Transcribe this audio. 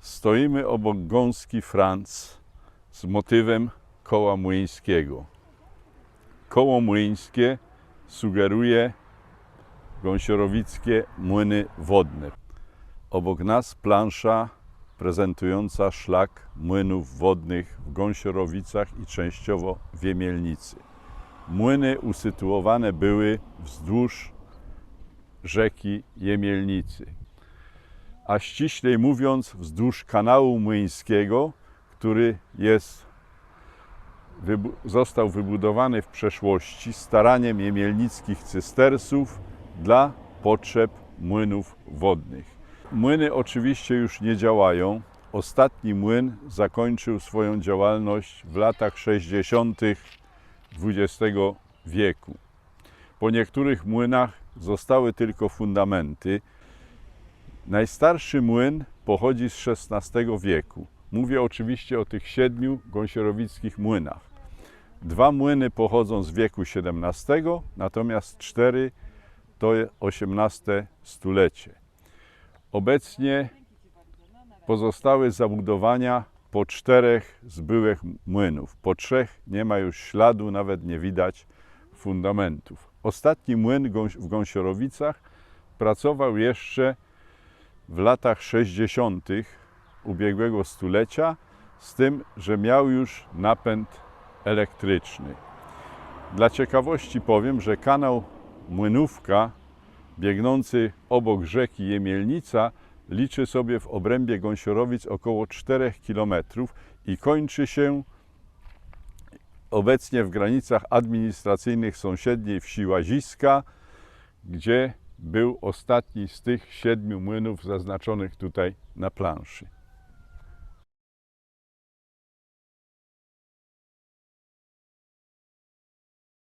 Stoimy obok gąski Franc z motywem koła młyńskiego. Koło młyńskie sugeruje gąsiorowickie młyny wodne. Obok nas plansza prezentująca szlak młynów wodnych w Gąsiorowicach i częściowo w Jemielnicy. Młyny usytuowane były wzdłuż rzeki Jemielnicy, a ściślej mówiąc wzdłuż kanału młyńskiego, który jest, wybu- został wybudowany w przeszłości staraniem jemielnickich cystersów dla potrzeb młynów wodnych. Młyny oczywiście już nie działają. Ostatni młyn zakończył swoją działalność w latach 60. XX wieku. Po niektórych młynach zostały tylko fundamenty. Najstarszy młyn pochodzi z XVI wieku. Mówię oczywiście o tych siedmiu gąsiorowickich młynach. Dwa młyny pochodzą z wieku XVII, natomiast cztery to XVIII stulecie. Obecnie pozostały zabudowania po czterech z byłych młynów. Po trzech nie ma już śladu, nawet nie widać fundamentów. Ostatni młyn w Gąsiorowicach pracował jeszcze w latach 60. ubiegłego stulecia, z tym, że miał już napęd elektryczny. Dla ciekawości powiem, że kanał Młynówka biegnący obok rzeki Jemielnica liczy sobie w obrębie Gąsiorowic około 4 km i kończy się obecnie w granicach administracyjnych sąsiedniej wsi Łaziska, gdzie był ostatni z tych siedmiu młynów zaznaczonych tutaj na planszy.